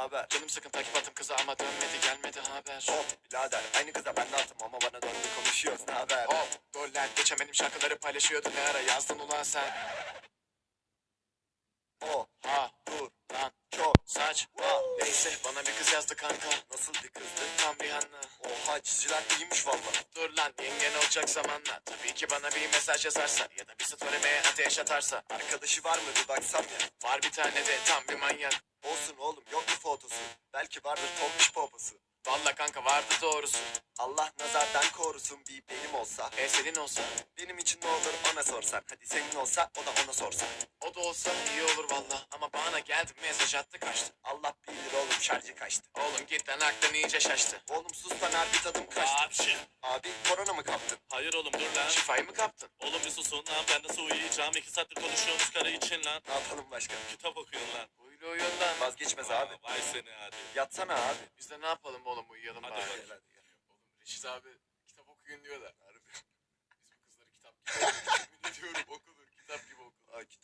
haber? Canım sıkın takip attım kıza ama dönmedi gelmedi haber. Hop birader aynı kıza ben de attım ama bana döndü konuşuyoruz ne haber? Hop goller geçemedim şarkıları paylaşıyordu ne ara yazdın ulan sen. O Ha dur lan Neyse bana bir kız yazdı kanka. nasıl bir kızdı? Tam bir anla. Oha çizgiler iyiymiş valla. Dur lan yengen olacak zamanla. Tabii ki bana bir mesaj yazarsa ya da bir story'me ateş atarsa. Arkadaşı var mı bir baksam ya. Var bir tane de tam bir manyak. Olsun oğlum yok mu fotosu? Belki vardır tombiş poposu. Valla kanka vardı doğrusu. Allah nazardan korusun bir benim olsa. E senin olsa Benim için ne olur ona sorsan. Hadi senin olsa o da ona sorsa. o da olsa iyi olur valla. Ama bana geldi mesaj attı kaçtı. Allah bilir oğlum şarjı kaçtı. Oğlum git lan aklın iyice şaştı. Oğlum sus lan harbi tadım kaçtı. Hapşi. Abi korona mı kaptın? Hayır oğlum dur lan. Şifayı mı kaptın? Oğlum bir susun lan ben de su uyuyacağım. İki saattir konuşuyorsunuz karı için lan. Ne yapalım başka? Kitap okuyorsun lan. Uylu uyun lan. Vazgeçmez abi. Vay seni hadi. Yatsana abi. Biz de ne yapalım oğlum uyuyalım Hadi bari. hadi. Oğlum Reşit abi kitap okuyun diyorlar. Harbi.